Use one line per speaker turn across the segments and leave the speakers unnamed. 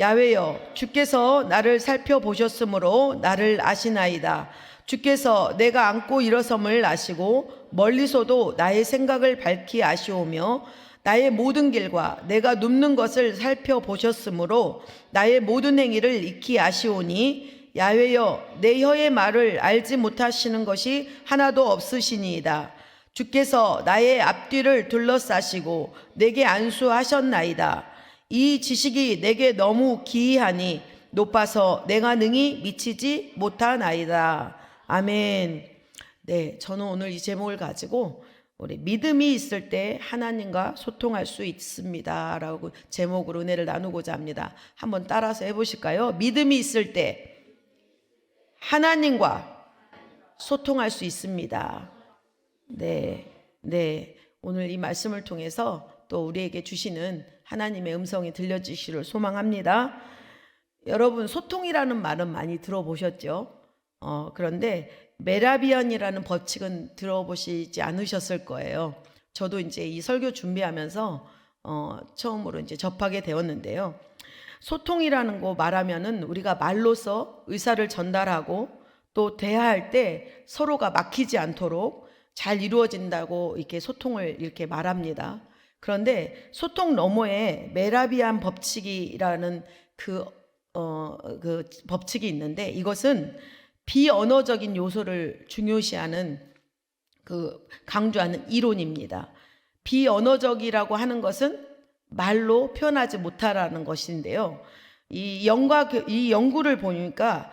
야외여 주께서 나를 살펴보셨으므로 나를 아시나이다. 주께서 내가 안고 일어섬을 아시고 멀리서도 나의 생각을 밝히 아시오며 나의 모든 길과 내가 눕는 것을 살펴보셨으므로 나의 모든 행위를 익히 아시오니 야외여 내 혀의 말을 알지 못하시는 것이 하나도 없으시니이다. 주께서 나의 앞뒤를 둘러싸시고 내게 안수하셨나이다. 이 지식이 내게 너무 기이하니 높아서 내가 능히 미치지 못하나이다. 아멘. 네, 저는 오늘 이 제목을 가지고 우리 믿음이 있을 때 하나님과 소통할 수 있습니다 라고 제목으로 은혜를 나누고자 합니다. 한번 따라서 해보실까요? 믿음이 있을 때 하나님과 소통할 수 있습니다. 네, 네. 오늘 이 말씀을 통해서 또 우리에게 주시는 하나님의 음성이 들려주시를 소망합니다. 여러분, 소통이라는 말은 많이 들어보셨죠? 어, 그런데 메라비언이라는 법칙은 들어보시지 않으셨을 거예요. 저도 이제 이 설교 준비하면서 어, 처음으로 이제 접하게 되었는데요. 소통이라는 거 말하면은 우리가 말로써 의사를 전달하고 또 대화할 때 서로가 막히지 않도록 잘 이루어진다고 이렇게 소통을 이렇게 말합니다. 그런데 소통 너머에 메라비안 법칙이라는 그, 어, 그 법칙이 있는데 이것은 비언어적인 요소를 중요시하는 그 강조하는 이론입니다. 비언어적이라고 하는 것은 말로 표현하지 못하라는 것인데요. 이 연과 이 연구를 보니까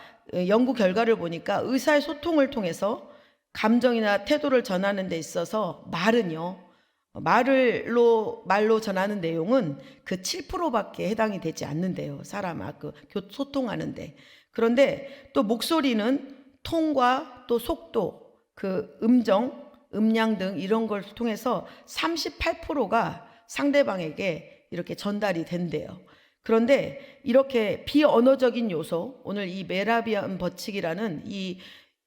연구 결과를 보니까 의사의 소통을 통해서 감정이나 태도를 전하는 데 있어서 말은요. 말로 말로 전하는 내용은 그 7%밖에 해당이 되지 않는데요. 사람 아 그 소통하는데. 그런데 또 목소리는 톤과 또 속도, 그 음정, 음량 등 이런 걸 통해서 38%가 상대방에게 이렇게 전달이 된대요. 그런데 이렇게 비언어적인 요소, 오늘 이 메라비안 법칙이라는 이,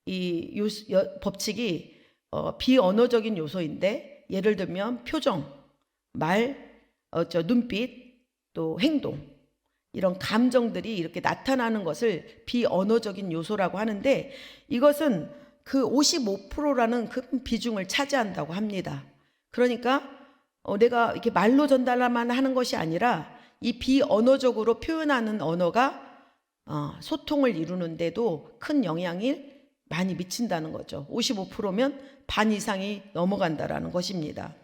이 요, 여, 법칙이 어, 비언어적인 요소인데 예를 들면 표정, 말, 어, 저 눈빛, 또 행동 이런 감정들이 이렇게 나타나는 것을 비언어적인 요소라고 하는데 이것은 그 55%라는 큰 비중을 차지한다고 합니다. 그러니까 어, 내가 이렇게 말로 전달만 하는 것이 아니라 이 비언어적으로 표현하는 언어가 어, 소통을 이루는데도 큰 영향을 많이 미친다는 거죠. 55%면 반 이상이 넘어간다라는 것입니다.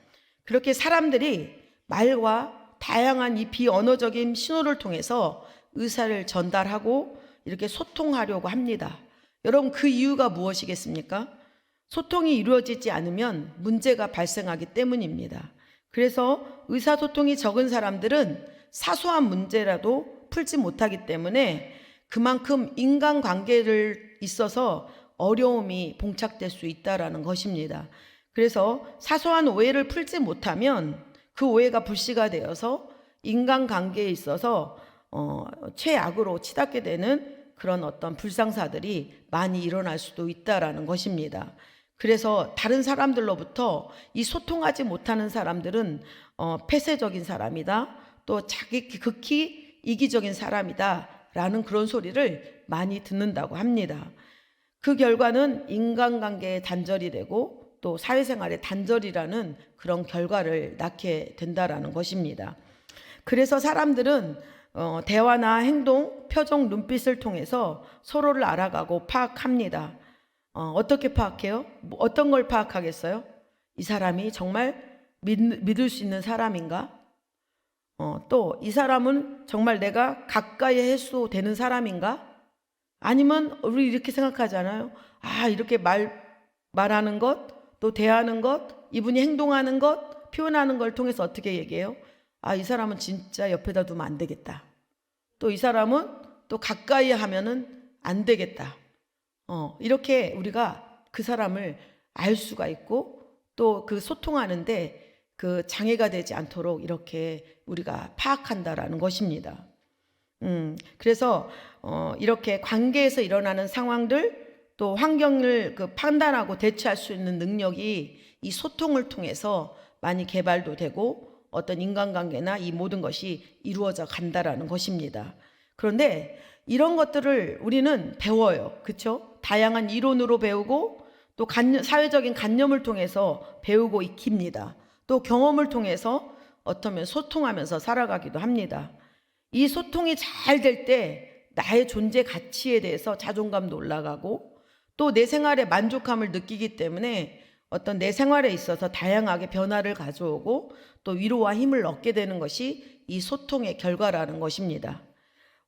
그렇게 사람들이 말과 다양한 이 비언어적인 신호를 통해서 의사를 전달하고 이렇게 소통하려고 합니다. 여러분 그 이유가 무엇이겠습니까? 소통이 이루어지지 않으면 문제가 발생하기 때문입니다. 그래서 의사소통이 적은 사람들은 사소한 문제라도 풀지 못하기 때문에 그만큼 인간관계를 있어서 어려움이 봉착될 수 있다라는 것입니다. 그래서 사소한 오해를 풀지 못하면 그 오해가 불씨가 되어서 인간관계에 있어서 어, 최악으로 치닫게 되는 그런 어떤 불상사들이 많이 일어날 수도 있다라는 것입니다. 그래서 다른 사람들로부터 이 소통하지 못하는 사람들은 어, 폐쇄적인 사람이다. 또 자기 극히 이기적인 사람이다 라는 그런 소리를 많이 듣는다고 합니다. 그 결과는 인간관계에 단절이 되고 또 사회생활에 단절이라는 그런 결과를 낳게 된다라는 것입니다. 그래서 사람들은 어, 대화나 행동, 표정, 눈빛을 통해서 서로를 알아가고 파악합니다. 어, 떻게 파악해요? 뭐 어떤 걸 파악하겠어요? 이 사람이 정말 믿, 믿을 수 있는 사람인가? 어, 또 이 사람은 정말 내가 가까이 해도 되는 사람인가? 아니면 우리 이렇게 생각하잖아요. 아, 이렇게 말, 말하는 것, 또 대하는 것, 이분이 행동하는 것, 표현하는 걸 통해서 어떻게 얘기해요? 아, 이 사람은 진짜 옆에다 두면 안 되겠다. 또 이 사람은 또 가까이 하면은 안 되겠다. 어, 이렇게 우리가 그 사람을 알 수가 있고 또 그 소통하는데 그 장애가 되지 않도록 이렇게 우리가 파악한다라는 것입니다. 음, 그래서 어, 이렇게 관계에서 일어나는 상황들 또 환경을 그 판단하고 대처할 수 있는 능력이 이 소통을 통해서 많이 개발도 되고 어떤 인간관계나 이 모든 것이 이루어져 간다라는 것입니다. 그런데 이런 것들을 우리는 배워요. 그렇죠? 다양한 이론으로 배우고 또 간념, 사회적인 간념을 통해서 배우고 익힙니다. 또 경험을 통해서 어쩌면 소통하면서 살아가기도 합니다. 이 소통이 잘 될 때 나의 존재 가치에 대해서 자존감도 올라가고 또 내 생활에 만족함을 느끼기 때문에 어떤 내 생활에 있어서 다양하게 변화를 가져오고 또 위로와 힘을 얻게 되는 것이 이 소통의 결과라는 것입니다.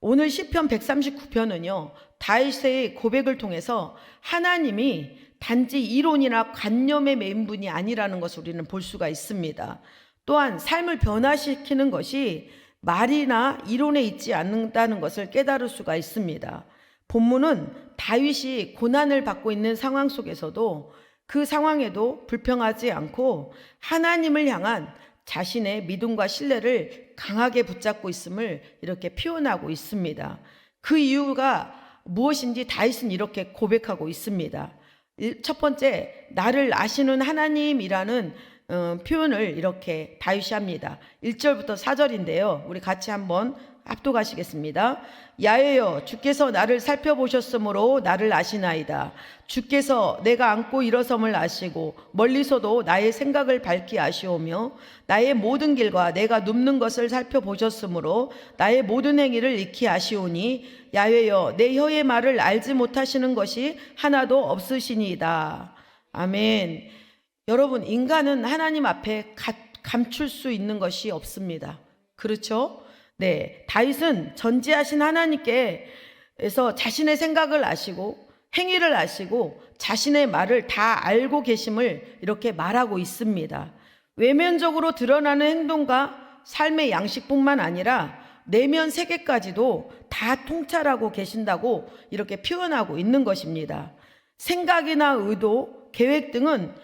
오늘 시편 139편은요. 다윗의 고백을 통해서 하나님이 단지 이론이나 관념의 맹분이 아니라는 것을 우리는 볼 수가 있습니다. 또한 삶을 변화시키는 것이 말이나 이론에 있지 않는다는 것을 깨달을 수가 있습니다. 본문은 다윗이 고난을 받고 있는 상황 속에서도 그 상황에도 불평하지 않고 하나님을 향한 자신의 믿음과 신뢰를 강하게 붙잡고 있음을 이렇게 표현하고 있습니다. 그 이유가 무엇인지 다윗은 이렇게 고백하고 있습니다. 일- 첫 번째, 나를 아시는 하나님이라는 어, 표현을 이렇게 다윗이 합니다. 1절부터 4절인데요. 우리 같이 한번 압도가시겠습니다. 야외여 주께서 나를 살펴보셨으므로 나를 아시나이다. 주께서 내가 안고 일어섬을 아시고 멀리서도 나의 생각을 밝히 아시오며 나의 모든 길과 내가 눕는 것을 살펴보셨으므로 나의 모든 행위를 익히 아시오니 야외여 내 혀의 말을 알지 못하시는 것이 하나도 없으시니이다. 아멘. 여러분 인간은 하나님 앞에 가- 감출 수 있는 것이 없습니다. 그렇죠? 네, 다윗은 전지하신 하나님께서 자신의 생각을 아시고 행위를 아시고 자신의 말을 다 알고 계심을 이렇게 말하고 있습니다. 외면적으로 드러나는 행동과 삶의 양식뿐만 아니라 내면 세계까지도 다 통찰하고 계신다고 이렇게 표현하고 있는 것입니다. 생각이나 의도, 계획 등은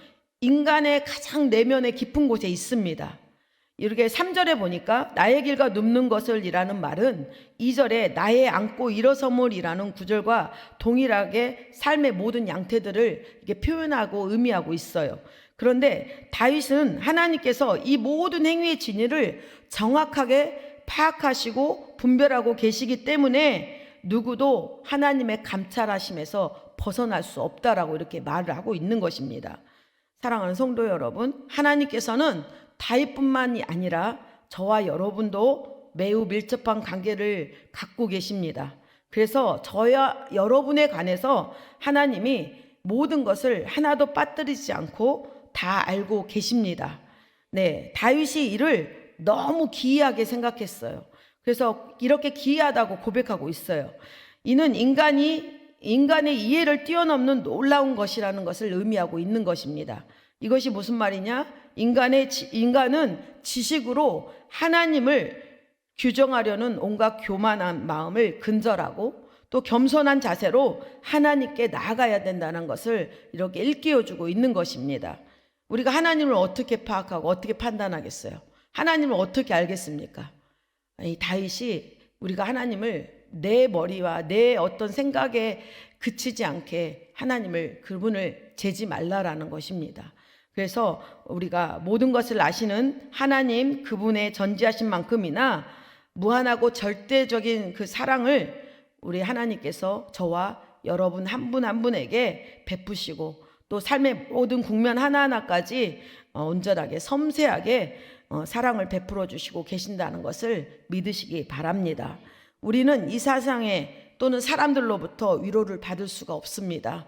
인간의 가장 내면의 깊은 곳에 있습니다. 이렇게 3절에 보니까 나의 길과 눕는 것을 이라는 말은 2절에 나의 안고 일어섬을 이라는 구절과 동일하게 삶의 모든 양태들을 이렇게 표현하고 의미하고 있어요. 그런데 다윗은 하나님께서 이 모든 행위의 진위를 정확하게 파악하시고 분별하고 계시기 때문에 누구도 하나님의 감찰하심에서 벗어날 수 없다라고 이렇게 말을 하고 있는 것입니다. 사랑하는 성도 여러분, 하나님께서는 다윗뿐만이 아니라 저와 여러분도 매우 밀접한 관계를 갖고 계십니다. 그래서 저와 여러분에 관해서 하나님이 모든 것을 하나도 빠뜨리지 않고 다 알고 계십니다. 네, 다윗이 이를 너무 기이하게 생각했어요. 그래서 이렇게 기이하다고 고백하고 있어요. 이는 인간이 인간의 이해를 뛰어넘는 놀라운 것이라는 것을 의미하고 있는 것입니다. 이것이 무슨 말이냐? 인간의 지- 인간은 지식으로 하나님을 규정하려는 온갖 교만한 마음을 근절하고 또 겸손한 자세로 하나님께 나아가야 된다는 것을 이렇게 일깨워 주고 있는 것입니다. 우리가 하나님을 어떻게 파악하고 어떻게 판단하겠어요? 하나님을 어떻게 알겠습니까? 이 다윗이 우리가 하나님을 내 머리와 내 어떤 생각에 그치지 않게 하나님을 그분을 재지 말라라는 것입니다. 그래서 우리가 모든 것을 아시는 하나님 그분의 전지하신 만큼이나 무한하고 절대적인 그 사랑을 우리 하나님께서 저와 여러분 한분한 분에게 베푸시고 또 삶의 모든 국면 하나하나까지 어, 온전하게 섬세하게 어, 사랑을 베풀어 주시고 계신다는 것을 믿으시기 바랍니다. 우리는 이 세상에 또는 사람들로부터 위로를 받을 수가 없습니다.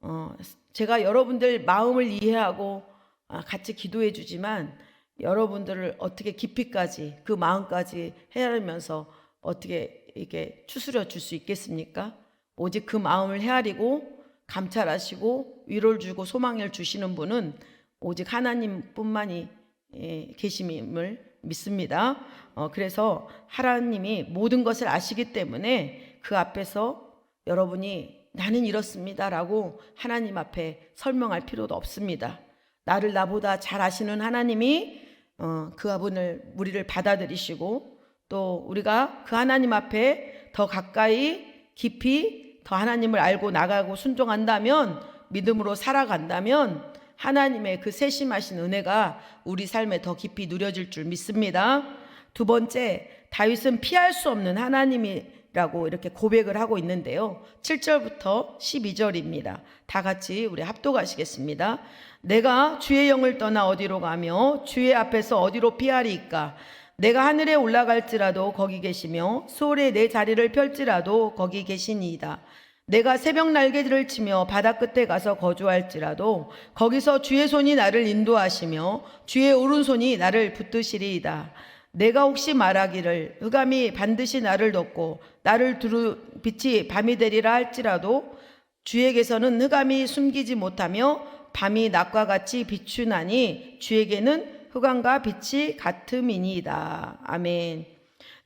어, 제가 여러분들 마음을 이해하고 아, 같이 기도해 주지만 여러분들을 어떻게 깊이까지 그 마음까지 헤아리면서 어떻게 이게 추스려 줄 수 있겠습니까? 오직 그 마음을 헤아리고 감찰하시고 위로를 주고 소망을 주시는 분은 오직 하나님뿐만이 예, 계심임을 믿습니다. 어, 그래서 하나님이 모든 것을 아시기 때문에 그 앞에서 여러분이 나는 이렇습니다라고 하나님 앞에 설명할 필요도 없습니다. 나를 나보다 잘 아시는 하나님이 어, 그분을 우리를 받아들이시고 또 우리가 그 하나님 앞에 더 가까이 깊이 더 하나님을 알고 나가고 순종한다면 믿음으로 살아간다면 하나님의 그 세심하신 은혜가 우리 삶에 더 깊이 누려질 줄 믿습니다. 두 번째, 다윗은 피할 수 없는 하나님이 라고 이렇게 고백을 하고 있는데요. 7절부터 12절입니다. 다 같이 우리 합독하시겠습니다. 내가 주의 영을 떠나 어디로 가며 주의 앞에서 어디로 피하리이까? 내가 하늘에 올라갈지라도 거기 계시며 소울에 내 자리를 펼지라도 거기 계시니이다. 내가 새벽 날개들을 치며 바다 끝에 가서 거주할지라도 거기서 주의 손이 나를 인도하시며 주의 오른손이 나를 붙드시리이다. 내가 혹시 말하기를 흑암이 반드시 나를 덮고 나를 두루 빛이 밤이 되리라 할지라도 주에게서는 흑암이 숨기지 못하며 밤이 낮과 같이 비추나니 주에게는 흑암과 빛이 같음이니이다. 아멘.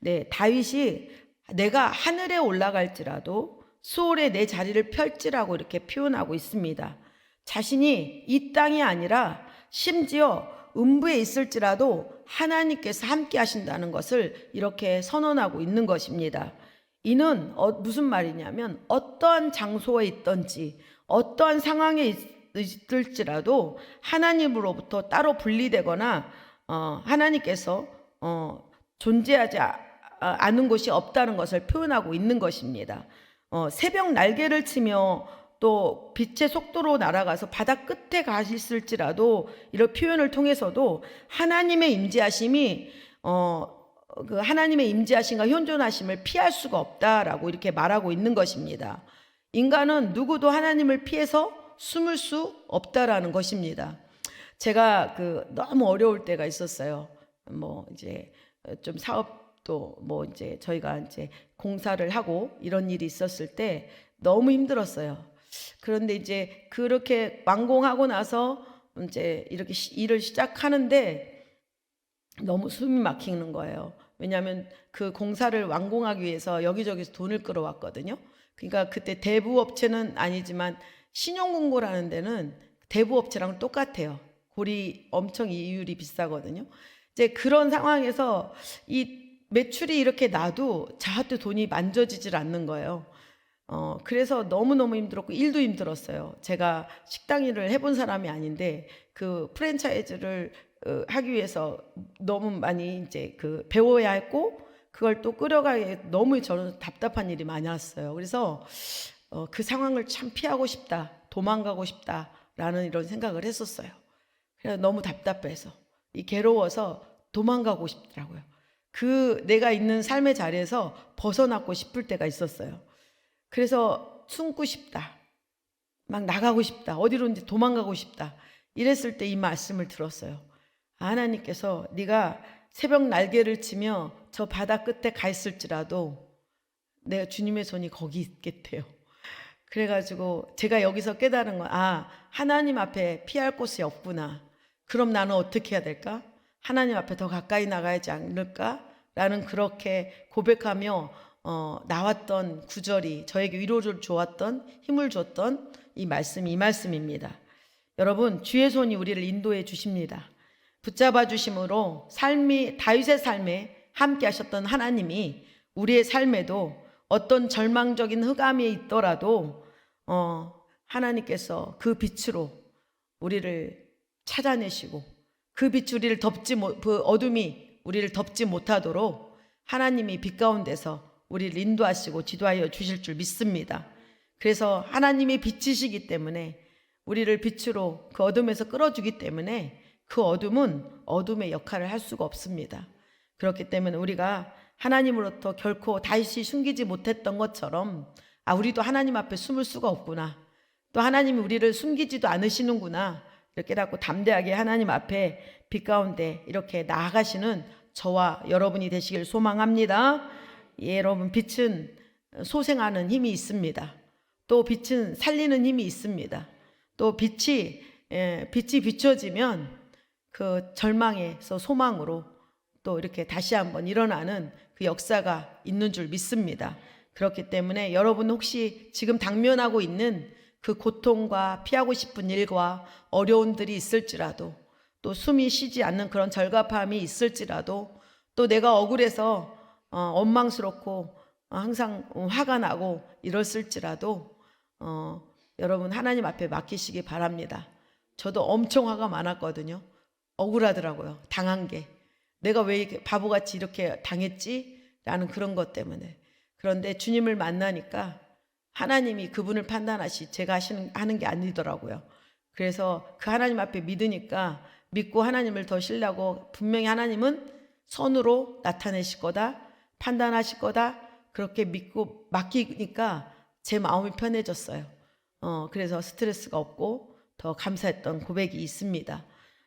네, 다윗이 내가 하늘에 올라갈지라도 수월에 내 자리를 펼지라고 이렇게 표현하고 있습니다. 자신이 이 땅이 아니라 심지어 음부에 있을지라도 하나님께서 함께 하신다는 것을 이렇게 선언하고 있는 것입니다. 이는 어- 무슨 말이냐면 어떠한 장소에 있든지 어떠한 상황에 있- 있을지라도 하나님으로부터 따로 분리되거나 어, 하나님께서 어, 존재하지 아- 아- 않은 곳이 없다는 것을 표현하고 있는 것입니다. 어, 새벽 날개를 치며 또 빛의 속도로 날아가서 바다 끝에 가실지라도 이런 표현을 통해서도 하나님의 임재하심이 어, 그 하나님의 임재하심과 현존하심을 피할 수가 없다라고 이렇게 말하고 있는 것입니다. 인간은 누구도 하나님을 피해서 숨을 수 없다라는 것입니다. 제가 그 너무 어려울 때가 있었어요. 뭐 이제 좀 사업 도뭐 이제 저희가 이제 공사를 하고 이런 일이 있었을 때 너무 힘들었어요. 그런데 이제 그렇게 완공하고 나서 이제 이렇게 시- 일을 시작하는데 너무 숨이 막히는 거예요. 왜냐하면 그 공사를 완공하기 위해서 여기저기서 돈을 끌어왔거든요. 그러니까 그때 대부 업체는 아니지만 신용공고라는 데는 대부 업체랑 똑같아요. 골이 엄청 이율이 비싸거든요. 이제 그런 상황에서 이 매출이 이렇게 나도 저한테 돈이 만져지질 않는 거예요. 어, 그래서 너무너무 힘들었고, 일도 힘들었어요. 제가 식당 일을 해본 사람이 아닌데, 그 프랜차이즈를 어, 하기 위해서 너무 많이 이제 그 배워야 했고, 그걸 또 끌어가기 너무 저는 답답한 일이 많았어요. 그래서 어, 그 상황을 참 피하고 싶다, 도망가고 싶다라는 이런 생각을 했었어요. 그래서 너무 답답해서, 이 괴로워서 도망가고 싶더라고요. 그 내가 있는 삶의 자리에서 벗어나고 싶을 때가 있었어요. 그래서 숨고 싶다. 막 나가고 싶다. 어디로든지 도망가고 싶다. 이랬을 때 이 말씀을 들었어요. 하나님께서 네가 새벽 날개를 치며 저 바다 끝에 가 있을지라도 내가 주님의 손이 거기 있겠대요. 그래가지고 제가 여기서 깨달은 건, 아, 하나님 앞에 피할 곳이 없구나. 그럼 나는 어떻게 해야 될까? 하나님 앞에 더 가까이 나가야지 않을까? 라는 그렇게 고백하며 어, 나왔던 구절이 저에게 위로를 주었던 힘을 줬던 이 말씀이 이 말씀입니다. 여러분 주의 손이 우리를 인도해 주십니다. 붙잡아 주심으로 삶이 다윗의 삶에 함께 하셨던 하나님이 우리의 삶에도 어떤 절망적인 흑암이 있더라도 어, 하나님께서 그 빛으로 우리를 찾아내시고 그 빛 우리를 덮지 못, 그 어둠이 우리를 덮지 못하도록 하나님이 빛 가운데서 우리를 인도하시고 지도하여 주실 줄 믿습니다. 그래서 하나님이 빛이시기 때문에 우리를 빛으로 그 어둠에서 끌어주기 때문에 그 어둠은 어둠의 역할을 할 수가 없습니다. 그렇기 때문에 우리가 하나님으로부터 결코 다시 숨기지 못했던 것처럼 아 우리도 하나님 앞에 숨을 수가 없구나. 또 하나님이 우리를 숨기지도 않으시는구나. 이렇게 깨닫고 담대하게 하나님 앞에 빛 가운데 이렇게 나아가시는 저와 여러분이 되시길 소망합니다. 예, 여러분 빛은 소생하는 힘이 있습니다. 또 빛은 살리는 힘이 있습니다. 또 빛이 예, 빛이 비춰지면 그 절망에서 소망으로 또 이렇게 다시 한번 일어나는 그 역사가 있는 줄 믿습니다. 그렇기 때문에 여러분 혹시 지금 당면하고 있는 그 고통과 피하고 싶은 일과 어려움들이 있을지라도 또 숨이 쉬지 않는 그런 절갑함이 있을지라도 또 내가 억울해서 어, 원망스럽고 어, 항상 어, 화가 나고 이랬을지라도 어, 여러분 하나님 앞에 맡기시기 바랍니다. 저도 엄청 화가 많았거든요. 억울하더라고요. 당한 게. 내가 왜 이렇게 바보같이 이렇게 당했지? 라는 그런 것 때문에. 그런데 주님을 만나니까 하나님이 그분을 판단하시 제가 하시는 하는 게 아니더라고요. 그래서 그 하나님 앞에 믿으니까 믿고 하나님을 더 신뢰하고 분명히 하나님은 선으로 나타내실 거다. 판단하실 거다. 그렇게 믿고 맡기니까 제 마음이 편해졌어요. 어, 그래서 스트레스가 없고 더 감사했던 고백이 있습니다.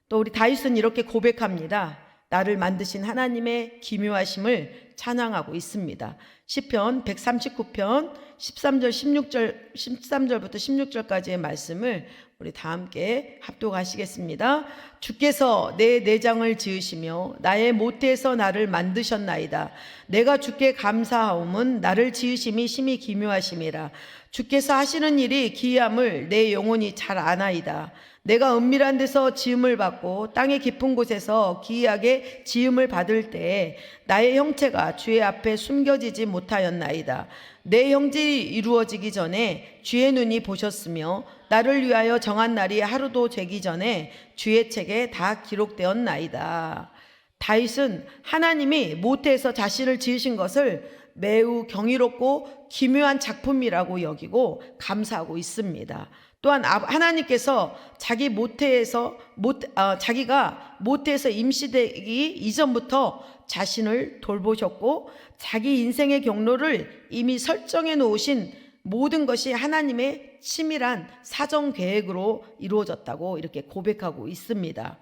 또 우리 다윗은 이렇게 고백합니다. 나를 만드신 하나님의 기묘하심을 찬양하고 있습니다. 시편 139편 13절 16절 13절부터 16절까지의 말씀을 우리 다 함께 합독하시겠습니다. 주께서 내 내장을 지으시며 나의 모태에서 나를 만드셨나이다. 내가 주께 감사하옴은 나를 지으심이 심히 기묘하심이라. 주께서 하시는 일이 기이함을 내 영혼이 잘 아나이다. 내가 은밀한 데서 지음을 받고 땅의 깊은 곳에서 기이하게 지음을 받을 때에 나의 형체가 주의 앞에 숨겨지지 못하였나이다. 내 형질이 이루어지기 전에 주의 눈이 보셨으며 나를 위하여 정한 날이 하루도 되기 전에 주의 책에 다 기록되었나이다. 다윗은 하나님이 모태에서 자신을 지으신 것을 매우 경이롭고 기묘한 작품이라고 여기고 감사하고 있습니다. 또한 아- 하나님께서 자기 모태에서 모, 아, 자기가 모태에서 임시되기 이전부터 자신을 돌보셨고 자기 인생의 경로를 이미 설정해 놓으신 모든 것이 하나님의 치밀한 사정 계획으로 이루어졌다고 이렇게 고백하고 있습니다.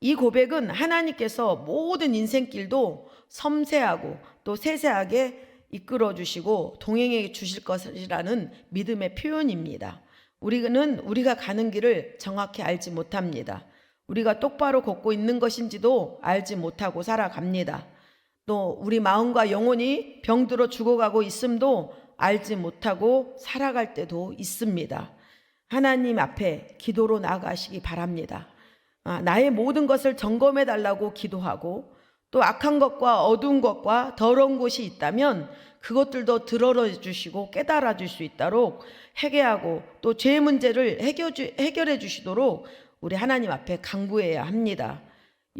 이 고백은 하나님께서 모든 인생길도 섬세하고 또 세세하게 이끌어 주시고 동행해 주실 것이라는 믿음의 표현입니다. 우리는 우리가 가는 길을 정확히 알지 못합니다. 우리가 똑바로 걷고 있는 것인지도 알지 못하고 살아갑니다. 또 우리 마음과 영혼이 병들어 죽어가고 있음도 알지 못하고 살아갈 때도 있습니다. 하나님 앞에 기도로 나아가시기 바랍니다. 아, 나의 모든 것을 점검해 달라고 기도하고 또 악한 것과 어두운 것과 더러운 곳이 있다면 그것들도 드러러 주시고 깨달아 줄 수 있도록 회개하고 또죄 문제를 해결해 주시도록 우리 하나님 앞에 강구해야 합니다.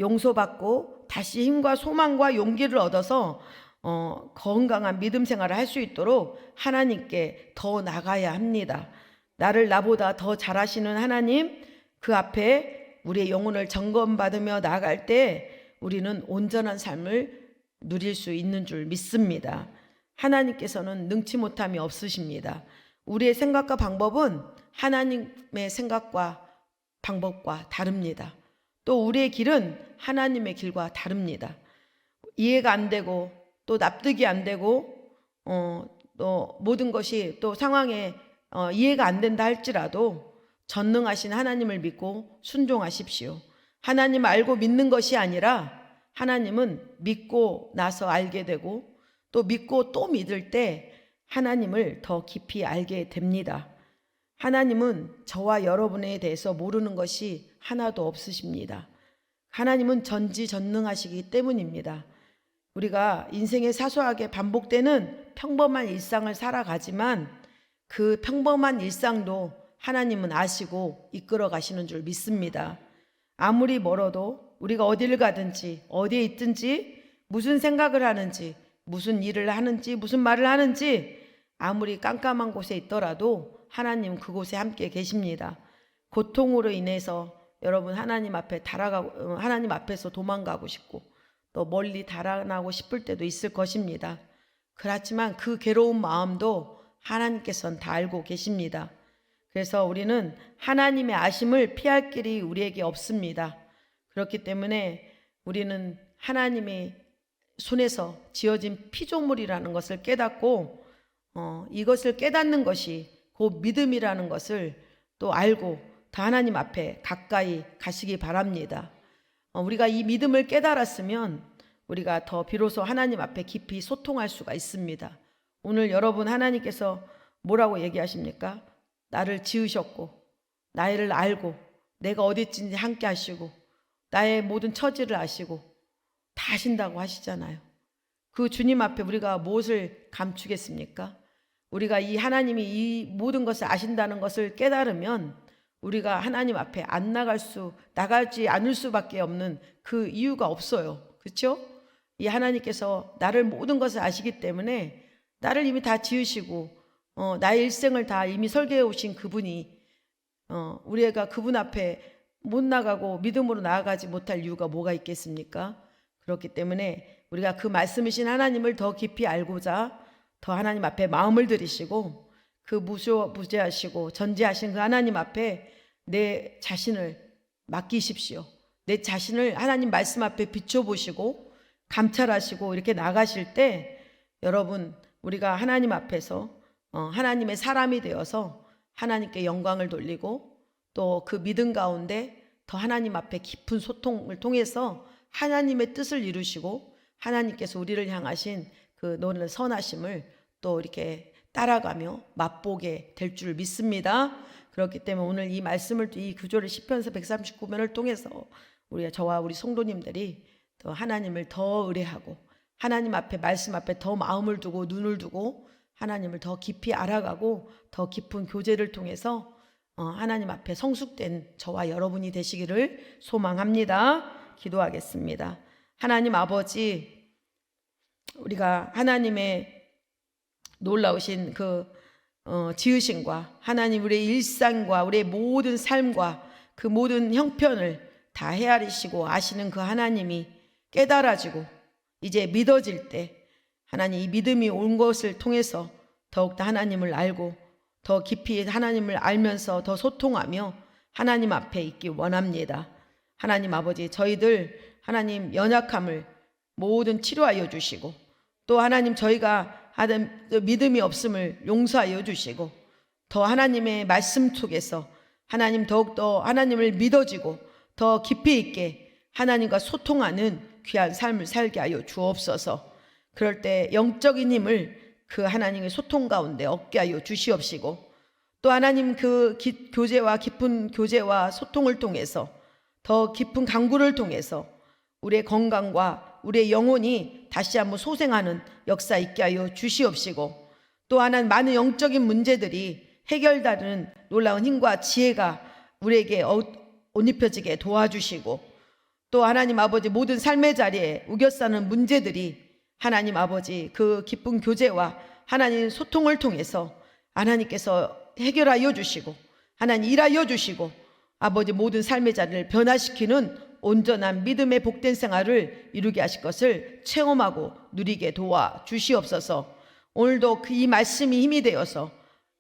용서받고 다시 힘과 소망과 용기를 얻어서 어, 건강한 믿음 생활을 할 수 있도록 하나님께 더 나가야 합니다. 나를 나보다 더 잘하시는 하나님 그 앞에 우리의 영혼을 점검받으며 나아갈 때 우리는 온전한 삶을 누릴 수 있는 줄 믿습니다. 하나님께서는 능치 못함이 없으십니다. 우리의 생각과 방법은 하나님의 생각과 방법과 다릅니다. 또 우리의 길은 하나님의 길과 다릅니다. 이해가 안 되고 또 납득이 안 되고 어, 또 모든 것이 또 상황에 어, 이해가 안 된다 할지라도 전능하신 하나님을 믿고 순종하십시오. 하나님 알고 믿는 것이 아니라 하나님은 믿고 나서 알게 되고 또 믿고 또 믿을 때 하나님을 더 깊이 알게 됩니다. 하나님은 저와 여러분에 대해서 모르는 것이 하나도 없으십니다. 하나님은 전지전능하시기 때문입니다. 우리가 인생에 사소하게 반복되는 평범한 일상을 살아가지만 그 평범한 일상도 하나님은 아시고 이끌어 가시는 줄 믿습니다. 아무리 멀어도 우리가 어디를 가든지 어디에 있든지 무슨 생각을 하는지 무슨 일을 하는지 무슨 말을 하는지 아무리 깜깜한 곳에 있더라도 하나님 그곳에 함께 계십니다. 고통으로 인해서 여러분 하나님 앞에 달아가고 하나님 앞에서 도망가고 싶고 또 멀리 달아나고 싶을 때도 있을 것입니다. 그렇지만 그 괴로운 마음도 하나님께서는 다 알고 계십니다. 그래서 우리는 하나님의 아심을 피할 길이 우리에게 없습니다. 그렇기 때문에 우리는 하나님의 손에서 지어진 피조물이라는 것을 깨닫고 어, 이것을 깨닫는 것이 곧 믿음이라는 것을 또 알고 다 하나님 앞에 가까이 가시기 바랍니다. 어, 우리가 이 믿음을 깨달았으면 우리가 더 비로소 하나님 앞에 깊이 소통할 수가 있습니다. 오늘 여러분 하나님께서 뭐라고 얘기하십니까? 나를 지으셨고 나를 알고 내가 어디 있는지 함께 하시고 나의 모든 처지를 아시고 다 아신다고 하시잖아요. 그 주님 앞에 우리가 무엇을 감추겠습니까? 우리가 이 하나님이 이 모든 것을 아신다는 것을 깨달으면 우리가 하나님 앞에 안 나갈 수, 나가지 않을 수밖에 없는 그 이유가 없어요. 그렇죠? 이 하나님께서 나를 모든 것을 아시기 때문에 나를 이미 다 지으시고 어, 나의 일생을 다 이미 설계해 오신 그분이 어, 우리 애가 그분 앞에 못 나가고 믿음으로 나아가지 못할 이유가 뭐가 있겠습니까? 그렇기 때문에 우리가 그 말씀이신 하나님을 더 깊이 알고자 더 하나님 앞에 마음을 들이시고 그 무쇼 무죄하시고 전지하신 그 하나님 앞에 내 자신을 맡기십시오. 내 자신을 하나님 말씀 앞에 비춰보시고 감찰하시고 이렇게 나가실 때 여러분 우리가 하나님 앞에서 어, 하나님의 사람이 되어서 하나님께 영광을 돌리고 또 그 믿음 가운데 더 하나님 앞에 깊은 소통을 통해서 하나님의 뜻을 이루시고 하나님께서 우리를 향하신 그 노는 선하심을 또 이렇게 따라가며 맛보게 될 줄 믿습니다. 그렇기 때문에 오늘 이 말씀을 이 구조를 시편서 139면을 통해서 우리 저와 우리 성도님들이 더 하나님을 더 의뢰하고 하나님 앞에 말씀 앞에 더 마음을 두고 눈을 두고 하나님을 더 깊이 알아가고 더 깊은 교제를 통해서 어, 하나님 앞에 성숙된 저와 여러분이 되시기를 소망합니다. 기도하겠습니다. 하나님 아버지 우리가 하나님의 놀라우신 그 어, 지으심과 하나님 우리의 일상과 우리의 모든 삶과 그 모든 형편을 다 헤아리시고 아시는 그 하나님이 깨달아지고 이제 믿어질 때 하나님 이 믿음이 온 것을 통해서 더욱더 하나님을 알고 더 깊이 하나님을 알면서 더 소통하며 하나님 앞에 있기 원합니다. 하나님 아버지 저희들 하나님 연약함을 모든 치료하여 주시고 또 하나님 저희가 그 믿음이 없음을 용서하여 주시고 더 하나님의 말씀 속에서 하나님 더욱더 하나님을 믿어지고 더 깊이 있게 하나님과 소통하는 귀한 삶을 살게 하여 주옵소서. 그럴 때 영적인 힘을 그 하나님의 소통 가운데 얻게 하여 주시옵시고 또 하나님 그 기- 교제와 깊은 교제와 소통을 통해서 더 깊은 강구를 통해서 우리의 건강과 우리의 영혼이 다시 한번 소생하는 역사 있게 하여 주시옵시고 또 하나는 많은 영적인 문제들이 해결되는 놀라운 힘과 지혜가 우리에게 어- 옷 입혀지게 도와주시고 또 하나님 아버지 모든 삶의 자리에 우겨싸는 문제들이 하나님 아버지 그 기쁜 교제와 하나님 소통을 통해서 하나님께서 해결하여 주시고 하나님 일하여 주시고 아버지 모든 삶의 자리를 변화시키는 온전한 믿음의 복된 생활을 이루게 하실 것을 체험하고 누리게 도와 주시옵소서. 오늘도 그 이 말씀이 힘이 되어서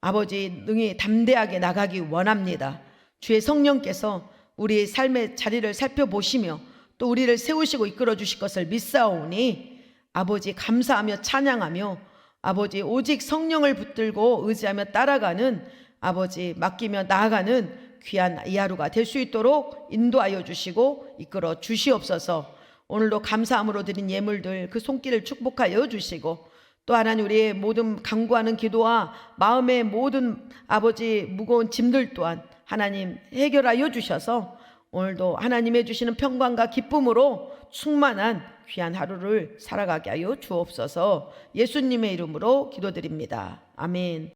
아버지 능히 담대하게 나가기 원합니다. 주의 성령께서 우리 삶의 자리를 살펴보시며 또 우리를 세우시고 이끌어 주실 것을 믿사오니 아버지 감사하며 찬양하며 아버지 오직 성령을 붙들고 의지하며 따라가는 아버지 맡기며 나아가는 귀한 이 하루가 될 수 있도록 인도하여 주시고 이끌어 주시옵소서. 오늘도 감사함으로 드린 예물들 그 손길을 축복하여 주시고 또 하나님 우리의 모든 강구하는 기도와 마음의 모든 아버지 무거운 짐들 또한 하나님 해결하여 주셔서 오늘도 하나님의 주시는 평강과 기쁨으로 충만한 귀한 하루를 살아가게 하여 주옵소서 예수님의 이름으로 기도드립니다. 아멘.